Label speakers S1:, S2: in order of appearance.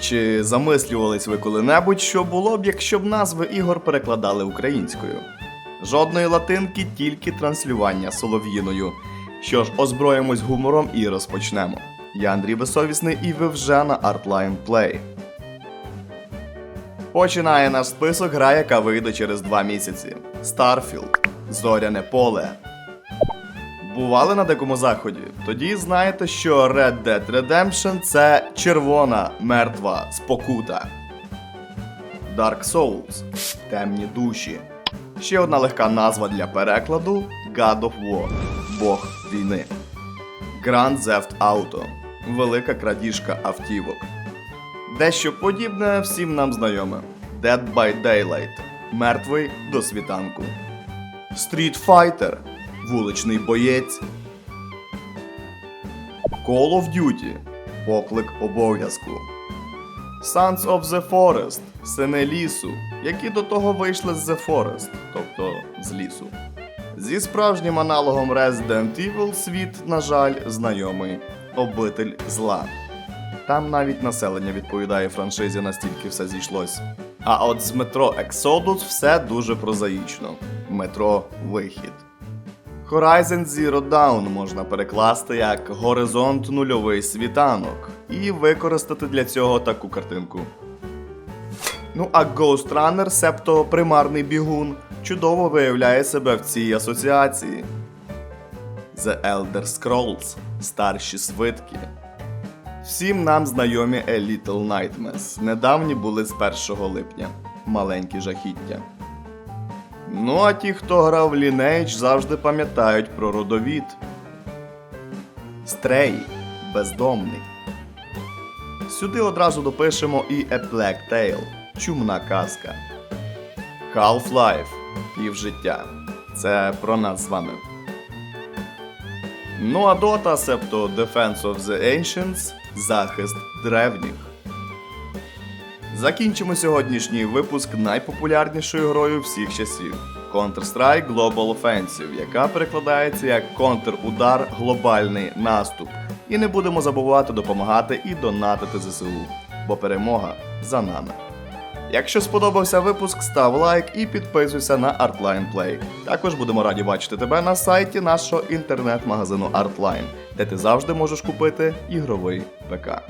S1: Чи замислювались ви коли-небудь, що було б, якщо б назви ігор перекладали українською? Жодної латинки, тільки транслювання солов'їною. Що ж, озброїмось гумором і розпочнемо. Я Андрій Безсовісний і ви вже на Artline Play. Починає наш список гра, яка вийде через два місяці. Starfield. Зоряне поле. Бували на дикому заході? Тоді знаєте, що Red Dead Redemption це червона мертва спокута. Dark Souls темні душі. Ще одна легка назва для перекладу God of War Бог війни. Grand Theft Auto велика крадіжка автівок. Дещо подібне всім нам знайоме. Dead by Daylight мертвий до світанку. Street Fighter вуличний боєць. Call of Duty поклик обов'язку. Sons of the Forest сини лісу, які до того вийшли з The Forest, тобто з лісу. Зі справжнім аналогом Resident Evil світ, на жаль, знайомий обитель зла. Там навіть населення відповідає франшизі, настільки все зійшлось. А от з метро Exodus все дуже прозаїчно. Метро вихід. Horizon Zero Dawn можна перекласти як горизонт нульовий світанок і використати для цього таку картинку. Ну а Ghost Runner, себто примарний бігун, чудово виявляє себе в цій асоціації. The Elder Scrolls старші свитки. Всім нам знайомі A Little Nightmares. Недавні були з 1 липня. Маленькі жахіття. Ну а ті, хто грав в завжди пам'ятають про родовід. Стрей бездомний. Сюди одразу допишемо і A Black Tale чумна казка. Half-Life півжиття. Це про нас з вами. Ну а Dota, себто Defense of the Ancients захист древніх. Закінчимо сьогоднішній випуск найпопулярнішою грою всіх часів Counter-Strike Global Offensive, яка перекладається як контрудар глобальний наступ. І не будемо забувати допомагати і донатити ЗСУ, бо перемога за нами. Якщо сподобався випуск, став лайк і підписуйся на Artline Play. Також будемо раді бачити тебе на сайті нашого інтернет-магазину Artline, де ти завжди можеш купити ігровий ПК.